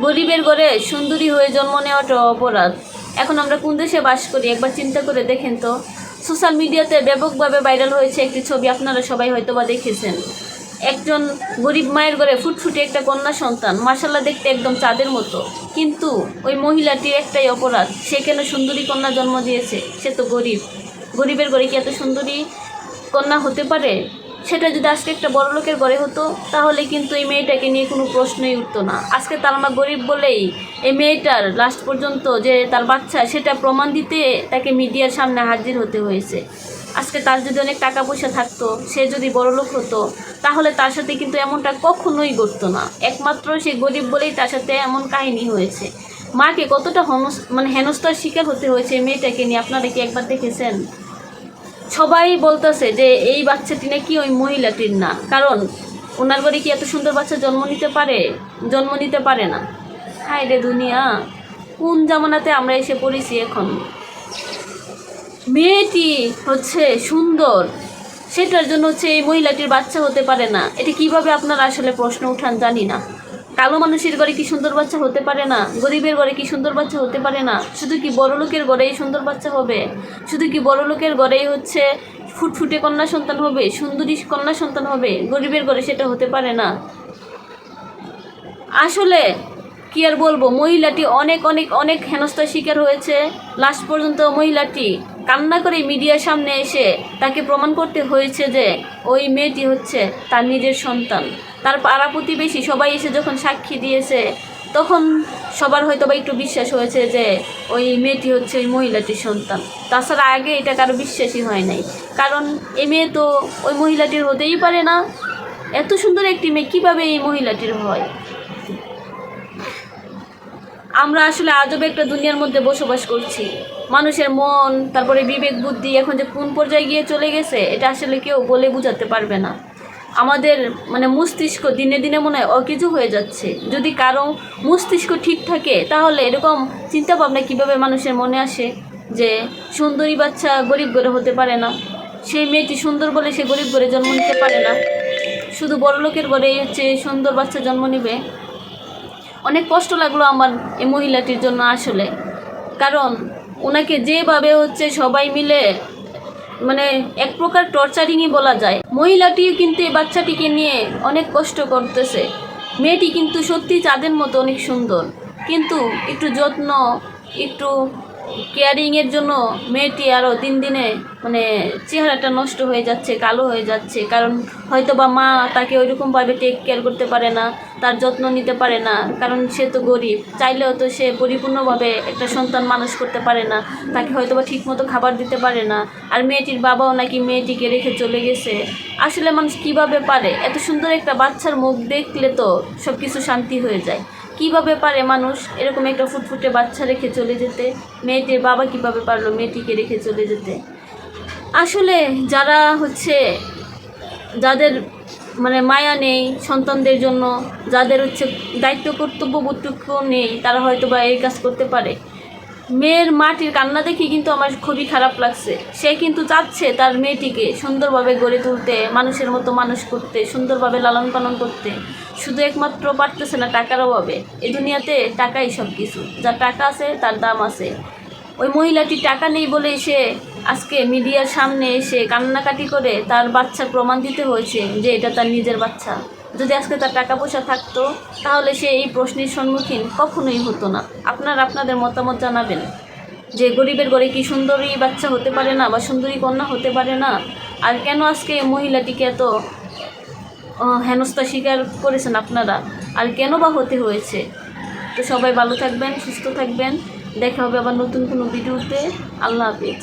গরিবের ঘরে সুন্দরী হয়ে জন্ম নেওয়াটা অপরাধ। এখন আমরা কোন দেশে বাস করি, একবার চিন্তা করে দেখেন তো। সোশ্যাল মিডিয়াতে ব্যাপকভাবে ভাইরাল হয়েছে একটি ছবি, আপনারা সবাই হয়তো বা দেখেছেন। একজন গরিব মায়ের ঘরে ফুটফুটে একটা কন্যা সন্তান মাসাল্লাহ দেখতে একদম চাঁদের মতো। কিন্তু ওই মহিলাটির একটাই অপরাধ, সে কেন সুন্দরী কন্যা জন্ম দিয়েছে? সে তো গরিব। গরিবের ঘরে কি এত সুন্দরী কন্যা হতে পারে? সেটা যদি আজকে একটা বড় লোকের ঘরে হতো, তাহলে কিন্তু এই মেয়েটাকে নিয়ে কোনো প্রশ্নই উঠতো না। আজকে তার মা গরিব বলেই এই মেয়েটার লাস্ট পর্যন্ত যে তার বাচ্চা, সেটা প্রমাণ দিতে তাকে মিডিয়ার সামনে হাজির হতে হয়েছে। আজকে তার যদি অনেক টাকা পয়সা থাকতো, সে যদি বড় লোক হতো, তাহলে তার সাথে কিন্তু এমনটা কখনোই ঘটতো না। একমাত্র সে গরিব বলেই তার সাথে এমন কাহিনী হয়েছে। মাকে কতটা হনস মানে হেনস্থার শিকার হতে হয়েছে মেয়েটাকে নিয়ে, আপনারা কি একবার দেখেছেন? সবাই বলতেছে যে এই বাচ্চাটি নাকি ওই মহিলাটির না। কারণ ওনার ঘরে কি এত সুন্দর বাচ্চা জন্ম নিতে পারে? জন্ম নিতে পারে না। হায় রে দুনিয়া, কোন জামানাতে আমরা এসে পড়েছি এখন? মেয়েটি হচ্ছে সুন্দর, সেটার জন্য হচ্ছে এই মহিলাটির বাচ্চা হতে পারে না। এটা কীভাবে আপনারা আসলে প্রশ্ন উঠান জানি না। কালো মানুষের ঘরে কি সুন্দর বাচ্চা হতে পারে না? গরিবের ঘরে কি সুন্দর বাচ্চা হতে পারে না? শুধু কি বড় লোকের ঘরেই সুন্দর বাচ্চা হবে? শুধু কি বড় লোকের ঘরেই হচ্ছে ফুটফুটে কন্যা সন্তান হবে? সুন্দরী কন্যা সন্তান হবে? গরিবের ঘরে সেটা হতে পারে না। আসলে কি আর বলব, মহিলাটি অনেক অনেক অনেক হেনস্থার শিকার হয়েছে। লাস্ট পর্যন্ত মহিলাটি কান্না করে মিডিয়ার সামনে এসে তাকে প্রমাণ করতে হয়েছে যে ওই মেয়েটি হচ্ছে তার নিজের সন্তান। তার পাড়া প্রতিবেশী সবাই এসে যখন সাক্ষী দিয়েছে, তখন সবার হয়তো বা একটু বিশ্বাস হয়েছে যে ওই মেয়েটি হচ্ছে ওই মহিলাটির সন্তান। তাছাড়া আগে এটা কারও বিশ্বাসই হয় নাই। কারণ এই মেয়ে তো ওই মহিলাটির হতেই পারে না। এত সুন্দর একটি মেয়ে কীভাবে এই মহিলাটির হয়? আমরা আসলে আজব একটা দুনিয়ার মধ্যে বসবাস করছি। মানুষের মন, তারপরে বিবেক, বুদ্ধি এখন যে কোন পর্যায়ে গিয়ে চলে গেছে, এটা আসলে কেউ বলে বোঝাতে পারবে না। আমাদের মানে মস্তিষ্ক দিনে দিনে মনে হয় অকিছু হয়ে যাচ্ছে। যদি কারও মস্তিষ্ক ঠিক থাকে, তাহলে এরকম চিন্তা ভাবনা কীভাবে মানুষের মনে আসে যে সুন্দরী বাচ্চা গরিব ঘরে হতে পারে না? সেই মেয়েটি সুন্দর বলে সে গরিব ঘরে জন্ম নিতে পারে না। শুধু বড়লোকের ঘরেই হচ্ছে সুন্দর বাচ্চা জন্ম নিবে। অনেক কষ্ট লাগল আমার এই মহিলাটির জন্য আসলে। কারণ ওনাকে যেভাবে হচ্ছে সবাই মিলে মানে এক প্রকার টর্চারিংই বলা যায়। মহিলাটিও কিন্তু এই বাচ্চাটিকে নিয়ে অনেক কষ্ট করতেছে। মেয়েটি কিন্তু সত্যি চাঁদের মতো অনেক সুন্দর। কিন্তু একটু যত্ন, একটু কেয়ারিংয়ের জন্য মেয়েটি আরও দিন দিনে মানে চেহারাটা নষ্ট হয়ে যাচ্ছে, কালো হয়ে যাচ্ছে। কারণ হয়তো বা মা তাকে ওইরকমভাবে টেক কেয়ার করতে পারে না, তার যত্ন নিতে পারে না, কারণ সে তো গরিব। চাইলেও তো সে পরিপূর্ণভাবে একটা সন্তান মানুষ করতে পারে না, তাকে হয়তো বা ঠিকমতো খাবার দিতে পারে না। আর মেয়েটির বাবাও নাকি মেয়েটিকে রেখে চলে গেছে। আসলে মানুষ কীভাবে পারে? এত সুন্দর একটা বাচ্চার মুখ দেখলে তো সব কিছু শান্তি হয়ে যায়। কীভাবে পারে মানুষ? এরকম একটা ফুটফুটে বাচ্চা রেখে চলে যেতে। মেয়েটির বাবা কীভাবে পারল মেয়েটিকে রেখে চলে যেতে? আসলে যারা হচ্ছে, যাদের মানে মায়া নেই সন্তানদের জন্য, যাদের হচ্ছে দায়িত্ব কর্তব্য বুটুকু নেই, তারা হয়তো বা এই কাজ করতে পারে। মেয়ের মাটির কান্না দেখি কিন্তু আমার খুবই খারাপ লাগছে। সে কিন্তু চাচ্ছে তার মেয়েটিকে সুন্দরভাবে গড়ে তুলতে, মানুষের মতো মানুষ করতে, সুন্দরভাবে লালন পালন করতে। শুধু একমাত্র পারতেছে না টাকার অভাবে। এই দুনিয়াতে টাকাই সব কিছু যার টাকা আছে, তার দাম আছে। ওই মহিলাটি টাকা নেই বলে সে আজকে মিডিয়ার সামনে এসে কান্নাকাটি করে তার বাচ্চার প্রমাণ দিতে হয়েছে যে এটা তার নিজের বাচ্চা। যদি আজকে তার টাকা পয়সা থাকতো, তাহলে সে এই প্রশ্নের সম্মুখীন কখনোই হতো না। আপনার আপনাদের মতামত জানাবেন। যে গরিবের ঘরে কি সুন্দরী বাচ্চা হতে পারে না বা সুন্দরী কন্যা হতে পারে না? আর কেন আজকে মহিলাটিকে এত হেনস্থা স্বীকার করেছেন আপনারা? আর কেন বা হতে হয়েছে? তো সবাই ভালো থাকবেন, সুস্থ থাকবেন। দেখা হবে আবার নতুন কোনো ভিডিওতে। আল্লাহ হাফিজ।